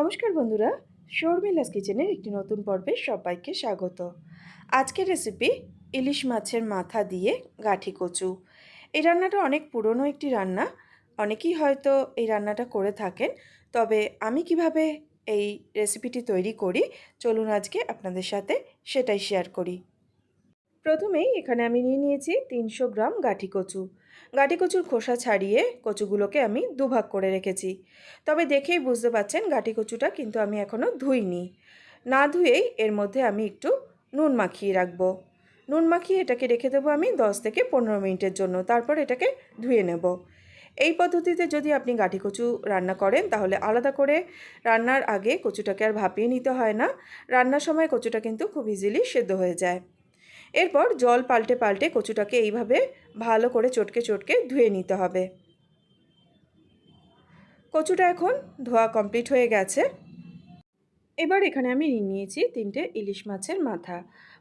নমস্কার বন্ধুরা, শর্মিলাস কিচেনের একটি নতুন পর্বে সবাইকে স্বাগত। আজকের রেসিপি ইলিশ মাছের মাথা দিয়ে গাঠি কচু। এই রান্নাটা অনেক পুরনো একটি রান্না, অনেকেই হয়তো এই রান্নাটা করে থাকেন, তবে আমি কীভাবে এই রেসিপিটি তৈরি করি, চলুন আজকে আপনাদের সাথে সেটাই শেয়ার করি। প্রথমেই এখানে আমি নিয়ে নিয়েছি তিনশো গ্রাম গাঠি কচু। গাঠি কচুর খোসা ছাড়িয়ে কচুগুলোকে আমি দুভাগ করে রেখেছি। তবে দেখেই বুঝতে পারছেন গাঠি কচুটা কিন্তু আমি এখনও ধুইনি। না ধুয়েই এর মধ্যে আমি একটু নুন মাখিয়ে রাখব। নুন মাখিয়ে এটাকে রেখে দেবো আমি দশ থেকে পনেরো মিনিটের জন্য, তারপর এটাকে ধুয়ে নেব। এই পদ্ধতিতে যদি আপনি গাঠি কচু রান্না করেন, তাহলে আলাদা করে রান্নার আগে কচুটাকে আর ভাপিয়ে নিতে হয় না। রান্নার সময় কচুটা কিন্তু খুব ইজিলি সেদ্ধ হয়ে যায়। এরপর জল পাল্টে পাল্টে কচুটাকে এইভাবে ভালো করে চটকে চটকে ধুয়ে নিতে হবে। কচুটা এখন ধোয়া কমপ্লিট হয়ে গেছে। এবার এখানে আমি নিয়ে নিয়েছি তিনটে ইলিশ মাছের মাথা।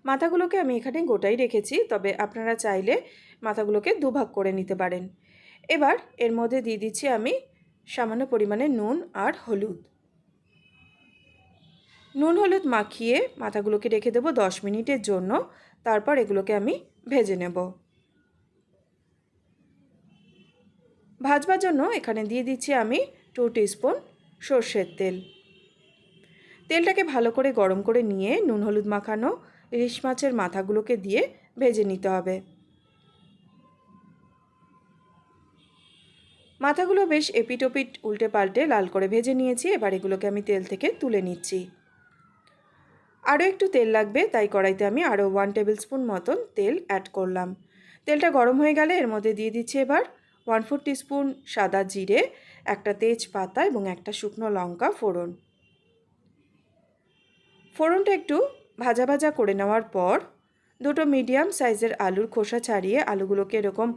মাথাগুলোকে আমি এখানে গোটাই রেখেছি, তবে আপনারা চাইলে মাথাগুলোকে দুভাগ করে নিতে পারেন। এবার এর মধ্যে দিয়ে দিচ্ছি আমি সামান্য পরিমাণে নুন আর হলুদ। নুন, হলুদ মাখিয়ে মাথাগুলোকে রেখে দেবো দশ মিনিটের জন্য। তারপর এগুলোকে আমি ভেজে নেব। ভাজবার জন্য এখানে দিয়ে দিচ্ছি আমি টু টিস্পুন সর্ষের তেল। তেলটাকে ভালো করে গরম করে নিয়ে নুন, হলুদ মাখানো ইলিশ মাছের মাথাগুলোকে দিয়ে ভেজে নিতে হবে। মাথাগুলো বেশ এপিটোপিট উল্টে পাল্টে লাল করে ভেজে নিয়েছি, এবার এগুলোকে আমি তেল থেকে তুলে নিচ্ছি। আরও একটু তেল লাগবে, তাই কড়াইতে আমি আরও ওয়ান টেবিল স্পুন মতন তেল অ্যাড করলাম। তেলটা গরম হয়ে গেলে এর মধ্যে দিয়ে দিচ্ছি এবার ওয়ান ফোর স্পুন সাদা জিরে, একটা তেজপাতা এবং একটা শুকনো লঙ্কা ফোড়ন। ফোড়নটা একটু ভাজা ভাজা করে নেওয়ার পর দুটো মিডিয়াম সাইজের আলুর খোসা ছাড়িয়ে আলুগুলোকে এরকম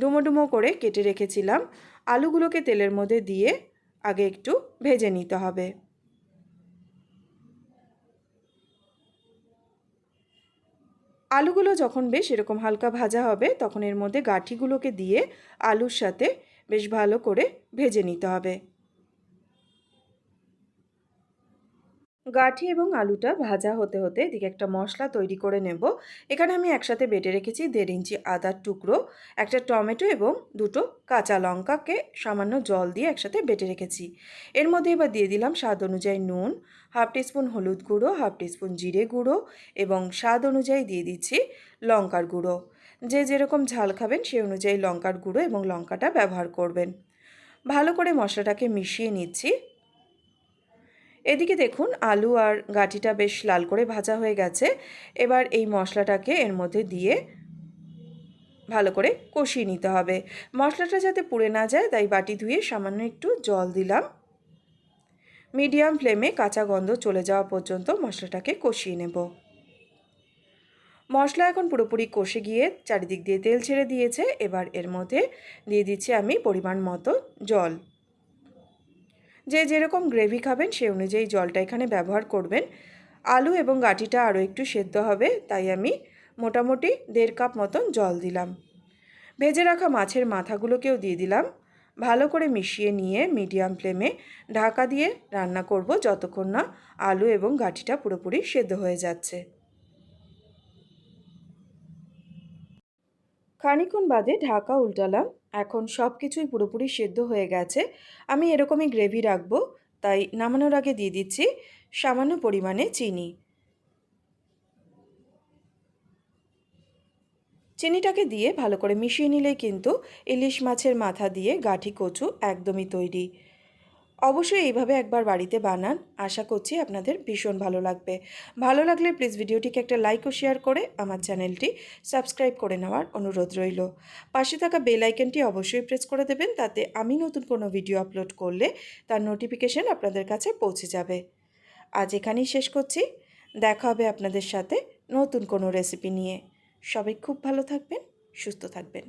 ডুমো ডুমো করে কেটে রেখেছিলাম। আলুগুলোকে তেলের মধ্যে দিয়ে আগে একটু ভেজে নিতে হবে। আলুগুলো যখন বেশ এরকম হালকা ভাজা হবে, তখন এর মধ্যে গাঠিগুলোকে দিয়ে আলুর সাথে বেশ ভালো করে ভেজে নিতে হবে। গাঠি এবং আলুটা ভাজা হতে হতে এদিকে একটা মশলা তৈরি করে নেব। এখানে আমি একসাথে বেটে রেখেছি দেড় ইঞ্চি আদার টুকরো, একটা টমেটো এবং দুটো কাঁচা লঙ্কাকে সামান্য জল দিয়ে একসাথে বেটে রেখেছি। এর মধ্যে এবার দিয়ে দিলাম স্বাদ অনুযায়ী নুন, হাফ টিস্পুন হলুদ গুঁড়ো, হাফ টিস্পুন জিরে গুঁড়ো এবং স্বাদ অনুযায়ী দিয়ে দিচ্ছি লঙ্কার গুঁড়ো। যে যেরকম ঝাল খাবেন সেই অনুযায়ী লঙ্কার গুঁড়ো এবং লঙ্কাটা ব্যবহার করবেন। ভালো করে মশলাটাকে মিশিয়ে নিচ্ছি। এদিকে দেখুন, আলু আর গাটিটা বেশ লাল করে ভাজা হয়ে গেছে। এবার এই মশলাটাকে এর মধ্যে দিয়ে ভালো করে কষিয়ে নিতে হবে। মশলাটা যাতে পুড়ে না যায়, তাই বাটি ধুয়ে সামান্য একটু জল দিলাম। মিডিয়াম ফ্লেমে কাঁচা গন্ধ চলে যাওয়া পর্যন্ত মশলাটাকে কষিয়ে নেব। মশলা এখন পুরোপুরি কষে গিয়ে চারিদিক দিয়ে তেল ছেড়ে দিয়েছে। এবার এর মধ্যে দিয়ে দিচ্ছি আমি পরিমাণ মতো জল। যে যেরকম গ্রেভি খাবেন, সে অনুযায়ী জলটা এখানে ব্যবহার করবেন। আলু এবং গাটিটা আরও একটু সেদ্ধ হবে, তাই আমি মোটামুটি দেড় কাপ মতন জল দিলাম। ভেজে রাখা মাছের মাথাগুলোকেও দিয়ে দিলাম। ভালো করে মিশিয়ে নিয়ে মিডিয়াম ফ্লেমে ঢাকা দিয়ে রান্না করব, যতক্ষণ না আলু এবং গাঠিটা পুরোপুরি সেদ্ধ হয়ে যাচ্ছে। খানিক্ষণ বাদে ঢাকা উল্টালাম। এখন সব কিছুই পুরোপুরি সেদ্ধ হয়ে গেছে। আমি এরকমই গ্রেভি রাখব, তাই নামানোর আগে দিয়ে দিচ্ছি সামান্য পরিমাণে চিনি। চিনিটাকে দিয়ে ভালো করে মিশিয়ে নিলেই কিন্তু ইলিশ মাছের মাথা দিয়ে গাঠি কচু একদমই তৈরি। অবশ্যই এইভাবে একবার বাড়িতে বানান। আশা করছি আপনাদের ভীষণ ভালো লাগবে। ভালো লাগলে প্লিজ ভিডিওটিকে একটা লাইক ও শেয়ার করে আমার চ্যানেলটি সাবস্ক্রাইব করে নেওয়ার অনুরোধ রইল। পাশে থাকা বেল আইকনটি অবশ্যই প্রেস করে দেবেন, তাতে আমি নতুন কোনো ভিডিও আপলোড করলে তার নোটিফিকেশান আপনাদের কাছে পৌঁছে যাবে। আজ এখানেই শেষ করছি। দেখা হবে আপনাদের সাথে নতুন কোনো রেসিপি নিয়ে। সবাই খুব ভালো থাকবেন, সুস্থ থাকবেন।